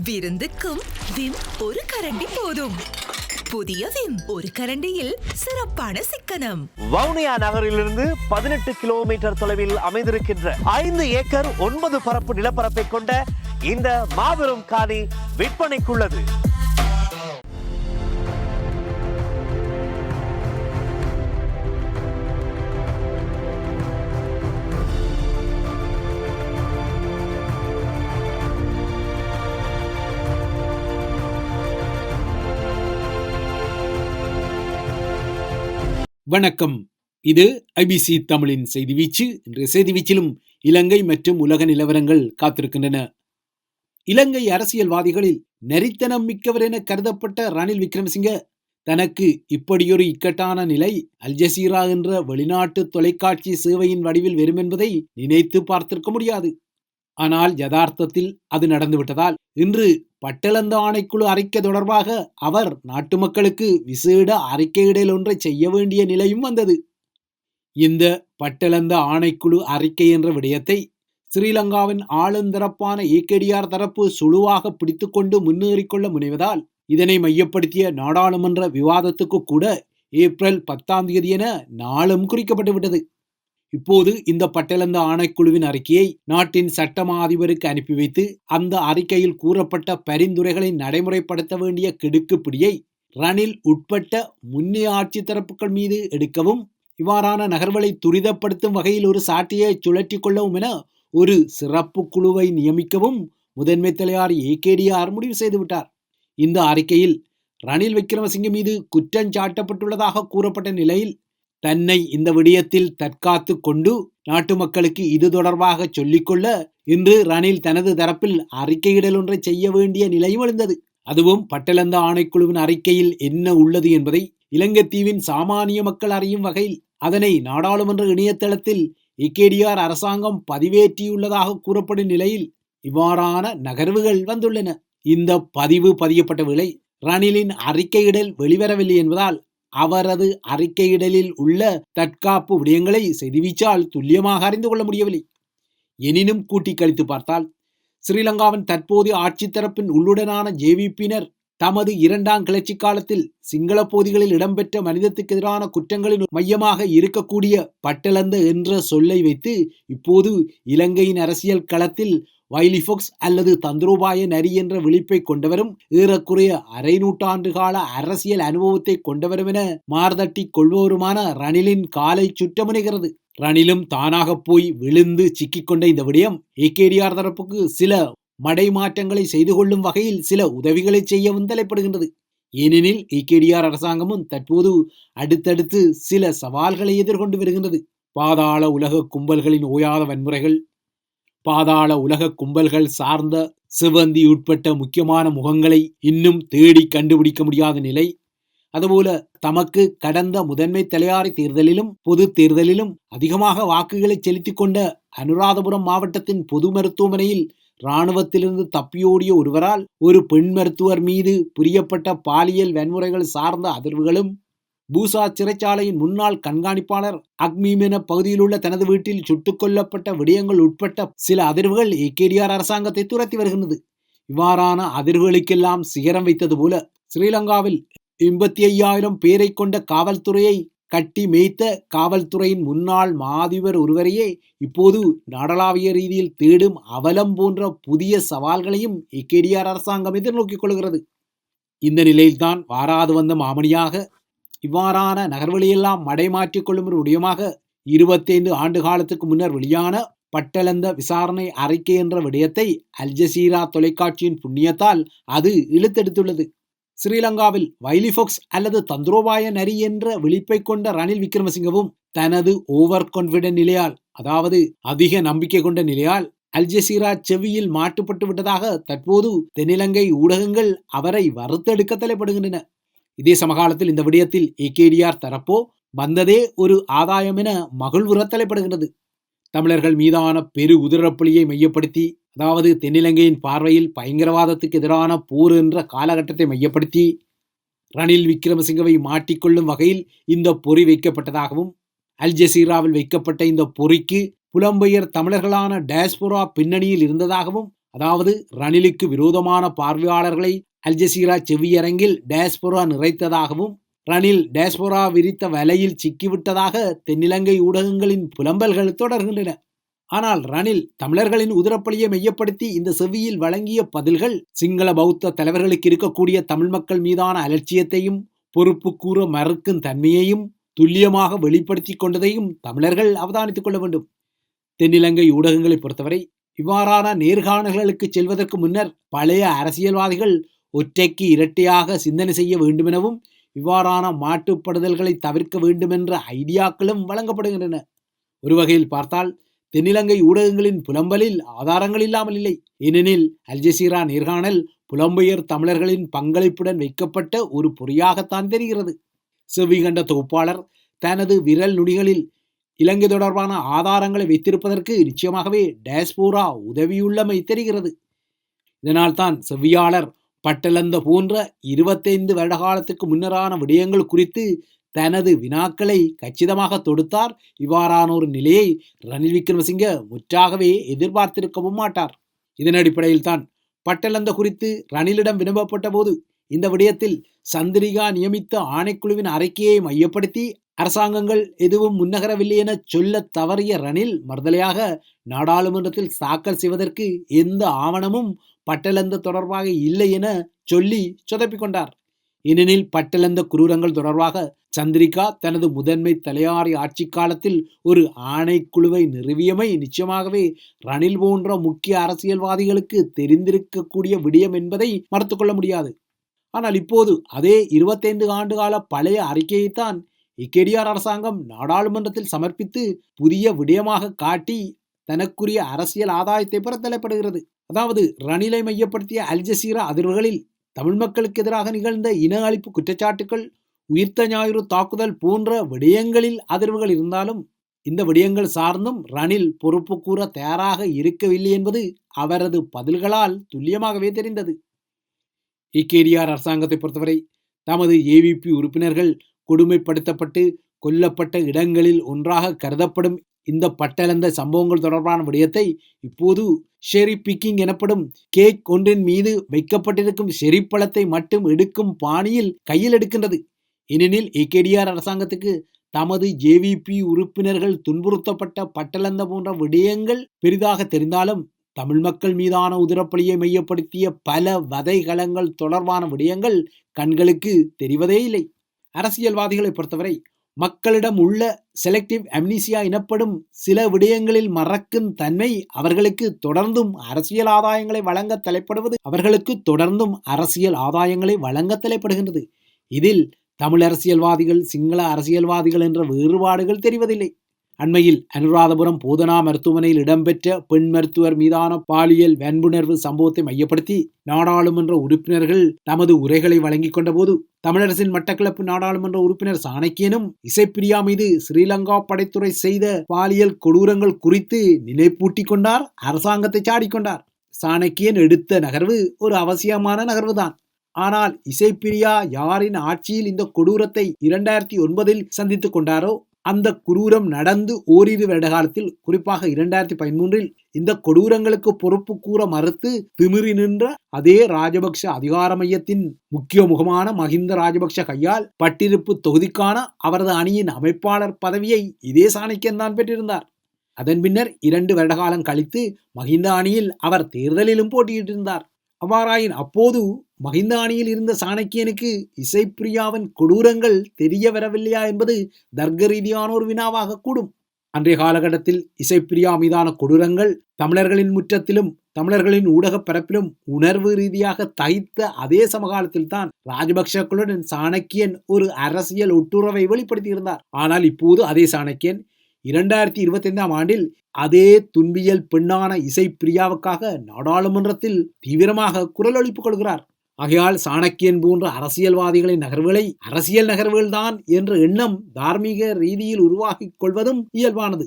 விருந்துக்கும் Vim ஒரு கரண்டி போதும். புதிய விம் ஒரு கரண்டியில் சிறப்பான சிக்கனம். வவுனியா நகரிலிருந்து பதினெட்டு கிலோமீட்டர் தொலைவில் அமைந்திருக்கின்ற ஐந்து ஏக்கர் ஒன்பது பரப்பு நிலப்பரப்பை கொண்ட இந்த மாபெரும் காணி விற்பனைக்குள்ளது. வணக்கம். இது ஐபிசி தமிழின் செய்தி வீச்சு. இன்றைய செய்தி வீச்சிலும் இலங்கை மற்றும் உலக நிலவரங்கள் காத்திருக்கின்றன. இலங்கை அரசியல்வாதிகளில் நெறித்தனம் மிக்கவர் என கருதப்பட்ட ரணில் விக்ரமசிங்க தனக்கு இப்படியொரு இக்கட்டான நிலை அல்ஜசீரா என்ற வெளிநாட்டு தொலைக்காட்சி சேவையின் வடிவில் வரும் என்பதை நினைத்து பார்த்திருக்க முடியாது. ஆனால் யதார்த்தத்தில் அது நடந்துவிட்டதால் இன்று பட்டளந்த ஆணைக்குழு அறிக்கை தொடர்பாக அவர் நாட்டு மக்களுக்கு விசேட அறிக்கையிடல் ஒன்றை செய்ய வேண்டிய நிலையும் வந்தது. இந்த பட்டளந்த ஆணைக்குழு அறிக்கை என்ற விடயத்தை ஸ்ரீலங்காவின் ஆளுந்தரப்பான ஏகேடிஆர் தரப்பு சுழுவாக பிடித்துக்கொண்டு முன்னேறிக்கொள்ள முனைவதால் இதனை மையப்படுத்திய நாடாளுமன்ற விவாதத்துக்கு கூட ஏப்ரல் பத்தாம் தேதி என நாளும் குறிக்கப்பட்டுவிட்டது. இப்போது இந்த பட்டளந்த ஆணைக்குழுவின் அறிக்கையை நாட்டின் சட்டமா அதிபருக்கு அனுப்பி வைத்து அந்த அறிக்கையில் கூறப்பட்ட பரிந்துரைகளை நடைமுறைப்படுத்த வேண்டிய கெடுக்குப்பிடியை ரணில் உட்பட்ட முன்னே ஆட்சி தரப்புகள் மீது எடுக்கவும் இவ்வாறான நகர்வுகளை துரிதப்படுத்தும் வகையில் ஒரு சாட்டியை சுழற்றி கொள்ளவும் என ஒரு சிறப்பு குழுவை நியமிக்கவும் முதன்மை தலைவர் ஏகேடிஆர் முடிவு செய்துவிட்டார் இந்த அறிக்கையில் ரணில் விக்ரமசிங்க மீது குற்றஞ்சாட்டப்பட்டுள்ளதாக கூறப்பட்ட நிலையில் தன்னை இந்த விடயத்தில் தற்காத்து கொண்டு நாட்டு மக்களுக்கு இது தொடர்பாக சொல்லிக்கொள்ள இன்று ரணில் தனது தரப்பில் அறிக்கையிடல் ஒன்றை செய்ய வேண்டிய நிலையும் எழுந்தது. அதுவும் பட்டலந்த ஆணைக்குழுவின் அறிக்கையில் என்ன உள்ளது என்பதை இலங்கைத்தீவின் சாமானிய மக்கள் அறியும் வகையில் அதனை நாடாளுமன்ற இணையதளத்தில் இக்கேடிஆர் அரசாங்கம் பதிவேற்றியுள்ளதாக கூறப்படும் நிலையில் இவ்வாறான நகர்வுகள் வந்துள்ளன. இந்த பதிவு பதியப்பட்ட விலை ரணிலின் அறிக்கையிடல் வெளிவரவில்லை என்பதால் அவரது அறிக்கையிடலில் உள்ள தற்காப்பு விடயங்களை செய்திவீச்சால் துல்லியமாக அறிந்து கொள்ள முடியவில்லை. எனினும் கூட்டி கழித்து பார்த்தால் ஸ்ரீலங்காவின் தற்போது ஆட்சி தரப்பின் உள்ளுடனான ஜேவிபியினர் தமது இரண்டாம் கிளர்ச்சி காலத்தில் சிங்கள பகுதிகளில் இடம்பெற்ற மனிதத்துக்கு எதிரான குற்றங்களின் மையமாக இருக்கக்கூடிய பட்டளந்த என்ற சொல்லை வைத்து இப்போது இலங்கையின் அரசியல் களத்தில் வைலிஃபொக்ஸ் அல்லது தந்திரோபாய நரி என்ற விழிப்பை கொண்டவரும் ஏறக்குறைய அரை நூற்றாண்டு கால அரசியல் அனுபவத்தை கொண்டவரும் என மார்தட்டி கொள்பவருமான ரணிலின் காலை சுற்றமுனைகிறது. ரணிலும் தானாக போய் விழுந்து சிக்கிக்கொண்ட இந்த விடயம் ஏகேடிஆர் தரப்புக்கு சில மடை மாற்றங்களை செய்து கொள்ளும் வகையில் சில உதவிகளை செய்யவும் தலைப்படுகின்றது ஏனெனில் ஏகேடிஆர் அரசாங்கமும் தற்போது அடுத்தடுத்து சில சவால்களை எதிர்கொண்டு வருகின்றது. பாதாள உலக கும்பல்களின் ஓயாத வன்முறைகள் பாதாள உலக கும்பல்கள் சார்ந்த சிவந்தி உட்பட்ட முக்கியமான முகங்களை இன்னும் தேடி கண்டுபிடிக்க முடியாத நிலை. அதுபோல தமக்கு கடந்த முதன்மை தலையாரி தேர்தலிலும் பொது தேர்தலிலும் அதிகமாக வாக்குகளை செலுத்திக் கொண்ட அனுராதபுரம் மாவட்டத்தின் பொது மருத்துவமனையில் இராணுவத்திலிருந்து தப்பியோடிய ஒருவரால் ஒரு பெண் மருத்துவர் மீது புரியப்பட்ட பாலியல் வன்முறைகள் சார்ந்த அதிர்வுகளும் பூசா சிறைச்சாலையின் முன்னாள் கண்காணிப்பாளர் அக்மீமென பகுதியில் உள்ள தனது வீட்டில் சுட்டுக் கொல்லப்பட்ட விடயங்கள் உட்பட்ட சில அதிர்வுகள் ஏகேடிஆர் அரசாங்கத்தை துரத்தி வருகின்றது. இவ்வாறான அதிர்வுகளுக்கெல்லாம் சிகரம் வைத்தது போல ஸ்ரீலங்காவில் எண்பத்தி ஐயாயிரம் பேரை கொண்ட காவல்துறையை கட்டி மேய்த்த காவல்துறையின் முன்னாள் மாதிபர் ஒருவரையே இப்போது நாடளாவிய ரீதியில் தேடும் அவலம் போன்ற புதிய சவால்களையும் இக்கேடிஆர் அரசாங்கம் எதிர்நோக்கிக் கொள்கிறது. இந்த நிலையில்தான் வாராது வந்த மாமணியாக இவ்வாறான நகர்வழியெல்லாம் மடை மாற்றிக்கொள்ளும் ஒரு விடயமாக இருபத்தைந்து ஆண்டு காலத்துக்கு முன்னர் வெளியான பட்டளந்த விசாரணை அறிக்கை என்ற விடயத்தை அல்ஜசீரா தொலைக்காட்சியின் புண்ணியத்தால் அது இழுத்தெடுத்துள்ளது. ஸ்ரீலங்காவில் வைலிஃபொக்ஸ் அல்லது தந்திரோபாய நரி என்ற விழிப்பை கொண்ட ரணில் விக்ரமசிங்கவும் தனது ஓவர் கான்பிடன்ட் நிலையால் அதாவது அதிக நம்பிக்கை கொண்ட நிலையால் அல்ஜசீரா செவியில் மாட்டுப்பட்டு விட்டதாக தற்போது தென்னிலங்கை ஊடகங்கள் அவரை வறுத்தெடுக்க தலைப்படுகின்றன. இதே சமகாலத்தில் இந்த விடயத்தில் ஏகேடிஆர் தரப்போ வந்ததே ஒரு ஆதாயம் என மகிழ்வுற தலைப்படுகிறது தமிழர்கள் மீதான பெரு உதிரப்பலியை மையப்படுத்தி அதாவது தென்னிலங்கையின் பார்வையில் பயங்கரவாதத்துக்கு எதிரான போர் என்ற காலகட்டத்தை மையப்படுத்தி ரணில் விக்ரமசிங்கவை மாட்டிக்கொள்ளும் வகையில் இந்த பொறி வைக்கப்பட்டதாகவும் அல் ஜசீராவில் வைக்கப்பட்ட இந்த பொறிக்கு புலம்பெயர் தமிழர்களான டயஸ்போரா பின்னணியில் இருந்ததாகவும் அதாவது ரணிலுக்கு விரோதமான பார்வையாளர்களை அல்ஜசீரா செவ்வியரங்கில் டேஸ்போரா நிறைத்ததாகவும் ரணில் டேஸ்போரா விரித்த வலையில் சிக்கிவிட்டதாக தென்னிலங்கை ஊடகங்களின் புலம்பல்கள் தொடர்கின்றன. ஆனால் ரணில் தமிழர்களின் உதிரப்பலியை மையப்படுத்தி இந்த செவ்வியில் வழங்கிய பதில்கள் சிங்கள பௌத்த தலைவர்களுக்கு இருக்கக்கூடிய தமிழ் மக்கள் மீதான அலட்சியத்தையும் பொறுப்பு கூற மறுக்கும் தன்மையையும் துல்லியமாக வெளிப்படுத்தி கொண்டதையும் தமிழர்கள் அவதானித்துக் கொள்ள வேண்டும். தென்னிலங்கை ஊடகங்களை பொறுத்தவரை இவ்வாறான நேர்காணல்களுக்கு செல்வதற்கு முன்னர் பழைய அரசியல்வாதிகள் ஒற்றைக்கு இரட்டையாக சிந்தனை செய்ய வேண்டுமெனவும் இவ்வாறான மாட்டுப்படுதல்களை தவிர்க்க வேண்டுமென்ற ஐடியாக்களும் வழங்கப்படுகின்றன. ஒரு வகையில் பார்த்தால் தென்னிலங்கை ஊடகங்களின் புலம்பலில் ஆதாரங்கள் இல்லாமல் இல்லை. ஏனெனில் அல்ஜசீரா நேர்காணல் புலம்பெயர் தமிழர்களின் பங்களிப்புடன் வைக்கப்பட்ட ஒரு பொறியாகத்தான் தெரிகிறது. செவ்விகண்ட தொகுப்பாளர் தனது விரல் நுனிகளில் இலங்கை தொடர்பான ஆதாரங்களை வைத்திருப்பதற்கு நிச்சயமாகவே டேஸ்போரா உதவியுள்ளமை தெரிகிறது. இதனால்தான் செவ்வியாளர் பட்டலந்த போன்ற இருபத்தைந்து வருட காலத்துக்கு முன்னரான விடயங்கள் குறித்து தனது வினாக்களை கச்சிதமாக தொடுத்தார். இவ்வாறான ஒரு நிலையை ரணில் விக்ரமசிங்க முற்றாகவே எதிர்பார்த்திருக்கவும் மாட்டார். இதன் அடிப்படையில் தான் பட்டலந்த குறித்து ரணிலிடம் வினவப்பட்ட போது இந்த விடயத்தில் சந்திரிகா நியமித்த ஆணைக்குழுவின் அறிக்கையை மையப்படுத்தி அரசாங்கங்கள் எதுவும் முன்னகரவில்லை என சொல்ல தவறிய ரணில் மறுதலையாக நாடாளுமன்றத்தில் தாக்கல் செய்வதற்கு எந்த ஆவணமும் பட்டலந்த தொடர்பாக இல்லை என சொல்லி சொதப்பிக் கொண்டார். ஏனெனில் பட்டலந்த குரூரங்கள் தொடர்பாக சந்திரிகா தனது முதன்மை தலையாரி ஆட்சி காலத்தில் ஒரு ஆணைக்குழுவை நிறுவியமை நிச்சயமாகவே ரணில் போன்ற முக்கிய அரசியல்வாதிகளுக்கு தெரிந்திருக்கக்கூடிய விடயம் என்பதை மறுத்துக்கொள்ள முடியாது. ஆனால் இப்போது அதே இருபத்தைந்து ஆண்டுகால பழைய அறிக்கையைத்தான் இக்கெடியார் அரசாங்கம் நாடாளுமன்றத்தில் சமர்ப்பித்து புதிய விடயமாக காட்டி தனக்குரிய அரசியல் ஆதாயத்தை பெற தலைப்படுகிறது அதாவது ரணிலை மையப்படுத்திய அல்ஜசீரா அதிர்வுகளில் தமிழ் மக்களுக்கு எதிராக நிகழ்ந்த இன அழிப்பு குற்றச்சாட்டுகள் உயிர்த்த ஞாயிறு தாக்குதல் போன்ற விடயங்களில் அதிர்வுகள் இருந்தாலும் இந்த விடயங்கள் சார்ந்தும் ரணில் பொறுப்பு கூற தயாராக இருக்கவில்லை என்பது அவரது பதில்களால் துல்லியமாகவே தெரிந்தது. இக்கேடிஆர் அரசாங்கத்தை பொறுத்தவரை தமது ஏவிபி உறுப்பினர்கள் கொடுமைப்படுத்தப்பட்டு கொல்லப்பட்ட இடங்களில் ஒன்றாக கருதப்படும் இந்த பட்டளந்த சம்பவங்கள் தொடர்பான விடயத்தை இப்போது ஷெரி பிக்கிங் எனப்படும் கேக் ஒன்றின் மீது வைக்கப்பட்டிருக்கும் ஷெரி மட்டும் எடுக்கும் பாணியில் கையில் எடுக்கின்றது. ஏனெனில் ஏகேடிஆர் அரசாங்கத்துக்கு தமது ஜேவிபி உறுப்பினர்கள் துன்புறுத்தப்பட்ட பட்டளந்த போன்ற விடயங்கள் பெரிதாக தெரிந்தாலும் தமிழ் மக்கள் மீதான உதிரப்பலியை மையப்படுத்திய பல வதைகளங்கள் தொடர்பான விடயங்கள் கண்களுக்கு தெரிவதே இல்லை. அரசியல்வாதிகளை பொறுத்தவரை மக்களிடம் உள்ள செலக்டிவ் அம்னீசியா எனப்படும் சில விடயங்களில் மறக்கும் தன்மை அவர்களுக்கு தொடர்ந்தும் அரசியல் ஆதாயங்களை வழங்க தலைப்படுவது அவர்களுக்கு தொடர்ந்தும் அரசியல் ஆதாயங்களை வழங்க தலைப்படுகின்றது. இதில் தமிழ் அரசியல்வாதிகள் சிங்கள அரசியல்வாதிகள் என்ற வேறுபாடுகள் தெரிவதில்லை. அண்மையில் அனுராதபுரம் போதனா மருத்துவமனையில் இடம்பெற்ற பெண் மருத்துவர் மீதான பாலியல் வன்புணர்வு சம்பவத்தை மையப்படுத்தி நாடாளுமன்ற உறுப்பினர்கள் தமது உரைகளை வழங்கிக் கொண்டபோது தமிழரசின் மட்டக்களப்பு நாடாளுமன்ற உறுப்பினர் சாணக்கியனும் இசைப்பிரியா மீது ஸ்ரீலங்கா படைத்துறை செய்த பாலியல் கொடூரங்கள் குறித்து நினைப்பூட்டிக் கொண்டார் அரசாங்கத்தை சாடிக்கொண்டார் சாணக்கியன் எடுத்த நகர்வு ஒரு அவசியமான நகர்வுதான். ஆனால் இசைப்பிரியா யாரின் ஆட்சியில் இந்த கொடூரத்தை இரண்டாயிரத்தி ஒன்பதில் சந்தித்துக் கொண்டாரோ அந்த குரூரம் நடந்து ஓரிரு வருடகாலத்தில் குறிப்பாக இரண்டாயிரத்தி பதிமூன்றில் இந்த கொடூரங்களுக்கு பொறுப்பு கூற மறுத்து திமிரி நின்ற அதே ராஜபக்ஷ அதிகார மையத்தின் முக்கிய முகமான மஹிந்த ராஜபக்ஷ கையால் பட்டிருப்பு தொகுதிக்கான அவரது அணியின் அமைப்பாளர் பதவியை இதே சாணிக்கன் தான் பெற்றிருந்தார். அதன் பின்னர் இரண்டு வருடகாலம் கழித்து மஹிந்த அணியில் அவர் தேர்தலிலும் போட்டியிட்டிருந்தார். அவ்வாறாயின் அப்போது மஹிந்த அணியில் இருந்த சாணக்கியனுக்கு இசைப்பிரியாவின் கொடூரங்கள் தெரிய வரவில்லையா என்பது தர்க்க ரீதியான ஒரு வினாவாக கூடும். அன்றைய காலகட்டத்தில் இசைப்பிரியா மீதான கொடூரங்கள் தமிழர்களின் முற்றத்திலும் தமிழர்களின் ஊடகப் பரப்பிலும் உணர்வு ரீதியாக தைத்த அதே சமகாலத்தில் தான் ராஜபக்சக்களுடன் சாணக்கியன் ஒரு அரசியல் ஒட்டுறவை வெளிப்படுத்தியிருந்தார். ஆனால் இப்போது அதே சாணக்கியன் இரண்டாயிரத்தி இருபத்தி ஐந்தாம் ஆண்டில் அதே துன்பியல் பெண்ணான இசை பிரியாவுக்காக நாடாளுமன்றத்தில் தீவிரமாக குரல் எழுப்பிக் கொள்கிறார் ஆகையால் சாணக்கியன் போன்ற அரசியல்வாதிகளின் நகர்வுகளை அரசியல் நகர்வுகள் தான் என்ற எண்ணம் தார்மீக ரீதியில் உருவாகிக் கொள்வதும் இயல்பானது.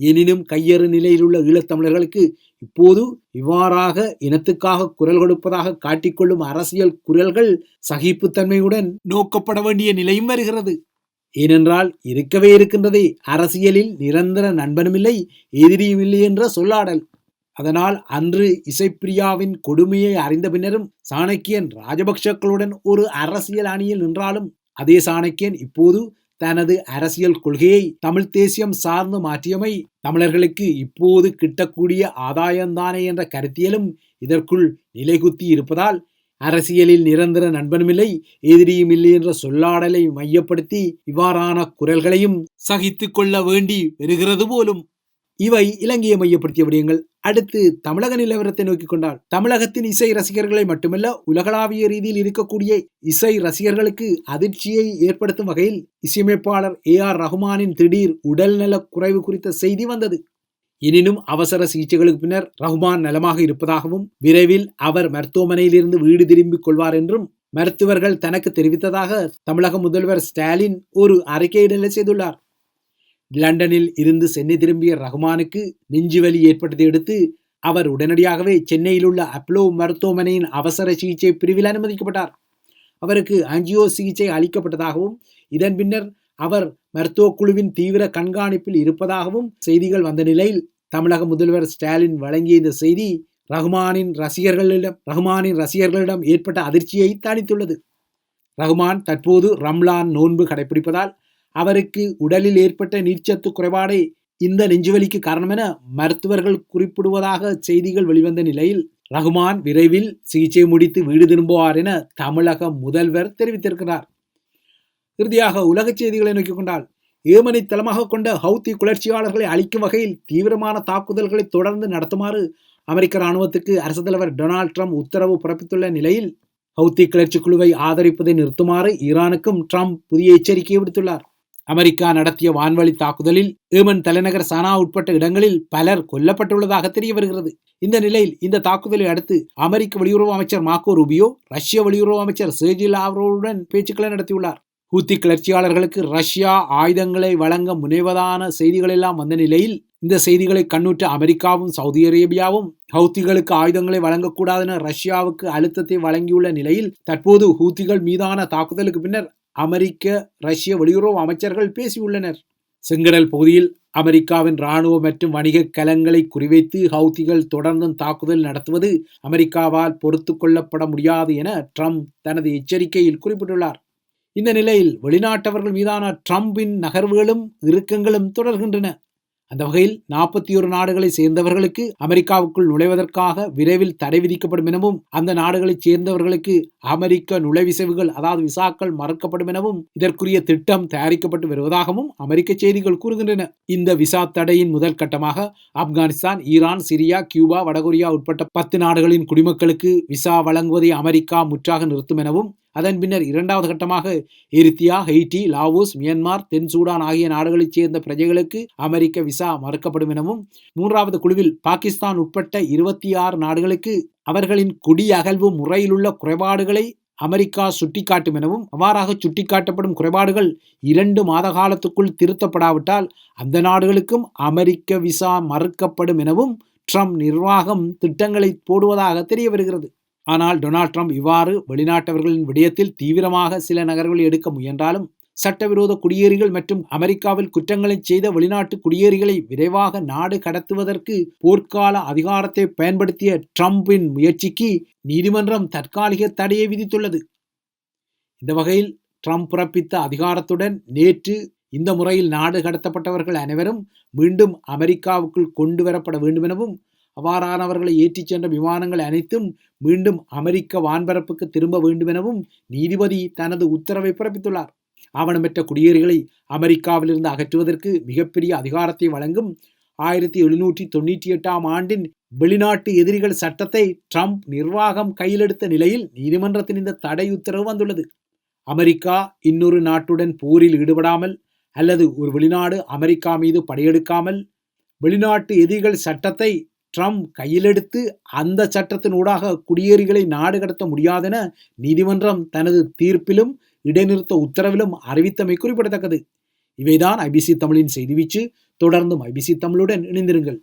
எனினும் கையறு நிலையில் உள்ள ஈழத்தமிழர்களுக்கு இப்போது இவ்வாறாக இனத்துக்காக குரல் கொடுப்பதாக காட்டிக்கொள்ளும் அரசியல் குரல்கள் சகிப்புத்தன்மையுடன் நோக்கப்பட வேண்டிய நிலையும் வருகிறது. ஏனென்றால் இருக்கவே இருக்கின்றதே. அரசியலில் நிரந்தர நண்பனுமில்லை எதிரியும் இல்லை என்ற சொல்லாடல். அதனால் அன்று இசைப்பிரியாவின் கொடுமையை அறிந்த பின்னரும் சாணக்கியன் ராஜபக்ஷக்களுடன் ஒரு அரசியல் அணியில் நின்றாலும் அதே சாணக்கியன் இப்போது தனது அரசியல் கொள்கையை தமிழ் தேசியம் சார்ந்து மாற்றியமை தமிழர்களுக்கு இப்போது கிட்டக்கூடிய ஆதாயம்தானே என்ற கருத்தியலும் இதற்குள் நிலைகுத்தி இருப்பதால் அரசியலில் நிரந்தர நண்பனுமில்லை எதிரியும் இல்லை என்ற சொல்லாடலை மையப்படுத்தி இவ்வாறான குரல்களையும் சகித்துக் கொள்ள வேண்டி வருகிறது போலும். இவை இலங்கையை மையப்படுத்திய விடயங்கள். அடுத்து தமிழக நிலவரத்தை நோக்கிக் கொண்டால் தமிழகத்தின் இசை ரசிகர்களை மட்டுமல்ல உலகளாவிய ரீதியில் இருக்கக்கூடிய இசை ரசிகர்களுக்கு அதிர்ச்சியை ஏற்படுத்தும் வகையில் இசையமைப்பாளர் ஏ ஆர் ரஹ்மானின் திடீர் உடல்நல குறைவு குறித்த செய்தி வந்தது. எனினும் அவசர சிகிச்சைகளுக்கு பின்னர் ரஹ்மான் நலமாக இருப்பதாகவும் விரைவில் அவர் மருத்துவமனையிலிருந்து வீடு திரும்பிக் கொள்வார் என்றும் மருத்துவர்கள் தனக்கு தெரிவித்ததாக தமிழக முதல்வர் ஸ்டாலின் ஒரு அறிக்கையிடல செய்துள்ளார். லண்டனில் இருந்து சென்னை திரும்பிய ரஹ்மானுக்கு நெஞ்சுவலி ஏற்பட்டதை அடுத்து அவர் உடனடியாகவே சென்னையில் உள்ள அப்லோ மருத்துவமனையின் அவசர சிகிச்சை பிரிவில் அனுமதிக்கப்பட்டார். அவருக்கு ஆஞ்சியோ சிகிச்சை அளிக்கப்பட்டதாகவும் இதன் பின்னர் அவர் மருத்துவக் குழுவின் தீவிர கண்காணிப்பில் இருப்பதாகவும் செய்திகள் வந்த நிலையில் தமிழக முதல்வர் ஸ்டாலின் வழங்கிய இந்த செய்தி ரகுமானின் ரசிகர்களிடம் ரகுமானின் ரசிகர்களிடம் ஏற்பட்ட அதிர்ச்சியை தணித்துள்ளது. ரகுமான் தற்போது ரம்லான் நோன்பு கடைபிடிப்பதால் அவருக்கு உடலில் ஏற்பட்ட நீர்ச்சத்து குறைபாடே இந்த நெஞ்சுவலிக்கு காரணம் என மருத்துவர்கள் குறிப்பிடுவதாக செய்திகள் வெளிவந்த நிலையில் ரகுமான் விரைவில் சிகிச்சை முடித்து வீடு திரும்புவார் என தமிழக முதல்வர் தெரிவித்திருக்கிறார். இறுதியாக உலகச் செய்திகளை நோக்கிக் கொண்டால் ஏமனை தளமாக கொண்ட ஹவுத்தி குளர்ச்சியாளர்களை அழிக்கும் வகையில் தீவிரமான தாக்குதல்களை தொடர்ந்து நடத்துமாறு அமெரிக்க ராணுவத்துக்கு அரசு தலைவர் டொனால்ட் ட்ரம்ப் உத்தரவு பிறப்பித்துள்ள நிலையில் ஹவுத்தி கிளர்ச்சி குழுவை ஆதரிப்பதை நிறுத்துமாறு ஈரானுக்கும் ட்ரம்ப் புதிய எச்சரிக்கை விடுத்துள்ளார். அமெரிக்கா நடத்திய வான்வழி தாக்குதலில் ஏமன் தலைநகர் சனா உட்பட்ட இடங்களில் பலர் கொல்லப்பட்டுள்ளதாக தெரிய வருகிறது. இந்த நிலையில் இந்த தாக்குதலை அடுத்து அமெரிக்க வெளியுறவு அமைச்சர் மாக்கோ ரூபியோ ரஷ்ய வெளியுறவு அமைச்சர் சேஜி லாவ்ரோவுடன் பேச்சுக்களை நடத்தியுள்ளார். ஹூத்தி கிளர்ச்சியாளர்களுக்கு ரஷ்யா ஆயுதங்களை வழங்க முனைவதான செய்திகளெல்லாம் வந்த நிலையில் இந்த செய்திகளை கண்ணுற்ற அமெரிக்காவும் சவுதி அரேபியாவும் ஹவுத்திகளுக்கு ஆயுதங்களை வழங்கக்கூடாதென ரஷ்யாவுக்கு அழுத்தத்தை வழங்கியுள்ள நிலையில் தற்போது ஹூத்திகள் மீதான தாக்குதலுக்கு பின்னர் அமெரிக்க ரஷ்ய வெளியுறவு அமைச்சர்கள் பேசியுள்ளனர். செங்கடல் பகுதியில் அமெரிக்காவின் இராணுவ மற்றும் வணிக கலங்களை குறிவைத்து ஹவுத்திகள் தொடர்ந்தும் தாக்குதல் நடத்துவது அமெரிக்காவால் பொறுத்து கொள்ளப்பட முடியாது என ட்ரம்ப் தனது எச்சரிக்கையில் குறிப்பிட்டுள்ளார். இந்த நிலையில் வெளிநாட்டவர்கள் மீதான ட்ரம்பின் நகர்வுகளும் இறுக்கங்களும் தொடர்கின்றன. அந்த வகையில் நாற்பத்தி ஒரு நாடுகளை சேர்ந்தவர்களுக்கு அமெரிக்காவுக்குள் நுழைவதற்காக விரைவில் தடை விதிக்கப்படும் எனவும் அந்த நாடுகளைச் சேர்ந்தவர்களுக்கு அமெரிக்க நுழைவிசைவுகள் அதாவது விசாக்கள் மறுக்கப்படும் எனவும் இதற்குரிய திட்டம் தயாரிக்கப்பட்டு வருவதாகவும் அமெரிக்க செய்திகள் கூறுகின்றன. இந்த விசா தடையின் முதல் கட்டமாக ஆப்கானிஸ்தான் ஈரான் சிரியா கியூபா வடகொரியா உட்பட்ட பத்து நாடுகளின் குடிமக்களுக்கு விசா வழங்குவதை அமெரிக்கா முற்றாக நிறுத்தும் எனவும் அதன் பின்னர் இரண்டாவது கட்டமாக எரித்தியா ஹெய்டி லாவோஸ் மியான்மார் தென் சூடான் ஆகிய நாடுகளைச் சேர்ந்த பிரஜைகளுக்கு அமெரிக்க விசா மறுக்கப்படும் எனவும் மூன்றாவது குழுவில் பாகிஸ்தான் உட்பட்ட இருபத்தி ஆறு நாடுகளுக்கு அவர்களின் குடி அகழ்வு முறையிலுள்ள குறைபாடுகளை அமெரிக்கா சுட்டிக்காட்டும் எனவும் அவ்வாறாக சுட்டிக்காட்டப்படும் குறைபாடுகள் இரண்டு மாத காலத்துக்குள் திருத்தப்படாவிட்டால் அந்த நாடுகளுக்கும் அமெரிக்க விசா மறுக்கப்படும் எனவும் ட்ரம்ப் நிர்வாகம் திட்டங்களை போடுவதாக தெரிய வருகிறது ஆனால் டொனால்ட் ட்ரம்ப் இவ்வாறு வெளிநாட்டவர்களின் விடயத்தில் தீவிரமாக சில நகர்வுகள் எடுக்க முயன்றாலும் சட்டவிரோத குடியேறிகள் மற்றும் அமெரிக்காவில் குற்றங்களை செய்த வெளிநாட்டு குடியேறிகளை விரைவாக நாடு கடத்துவதற்கு போர்க்கால அதிகாரத்தை பயன்படுத்திய ட்ரம்பின் முயற்சிக்கு நீதிமன்றம் தற்காலிக தடையை விதித்துள்ளது. இந்த வகையில் ட்ரம்ப் பிறப்பித்த அதிகாரத்துடன் நேற்று இந்த முறையில் நாடு கடத்தப்பட்டவர்கள் அனைவரும் மீண்டும் அமெரிக்காவுக்குள் கொண்டு வரப்பட வேண்டும் எனவும் அவ்வாறானவர்களை ஏற்றிச் சென்ற விமானங்கள் அனைத்தும் மீண்டும் அமெரிக்க வான்பரப்புக்கு திரும்ப வேண்டும் எனவும் நீதிபதி தனது உத்தரவை பிறப்பித்துள்ளார். ஆவணம் பெற்ற குடியேறிகளை அமெரிக்காவிலிருந்து அகற்றுவதற்கு மிகப்பெரிய அதிகாரத்தை வழங்கும் ஆயிரத்தி எழுநூற்றி தொண்ணூற்றி எட்டாம் ஆண்டின் வெளிநாட்டு எதிரிகள் சட்டத்தை ட்ரம்ப் நிர்வாகம் கையிலெடுத்த நிலையில் நீதிமன்றத்தின் இந்த தடை உத்தரவு வந்துள்ளது. அமெரிக்கா இன்னொரு நாட்டுடன் போரில் ஈடுபடாமல் அல்லது ஒரு வெளிநாடு அமெரிக்கா மீது படையெடுக்காமல் வெளிநாட்டு எதிரிகள் சட்டத்தை ட்ரம்ப் கையிலெடுத்து அந்த சட்டத்தின் ஊடாக குடியேறிகளை நாடு கடத்த முடியாதென நீதிமன்றம் தனது தீர்ப்பிலும் இடைநிறுத்த உத்தரவிலும் அறிவித்தமை குறிப்பிடத்தக்கது. இவைதான் ஐபிசி தமிழின் செய்திவீச்சு தொடர்ந்தும் ஐபிசி தமிழுடன் இணைந்திருங்கள்.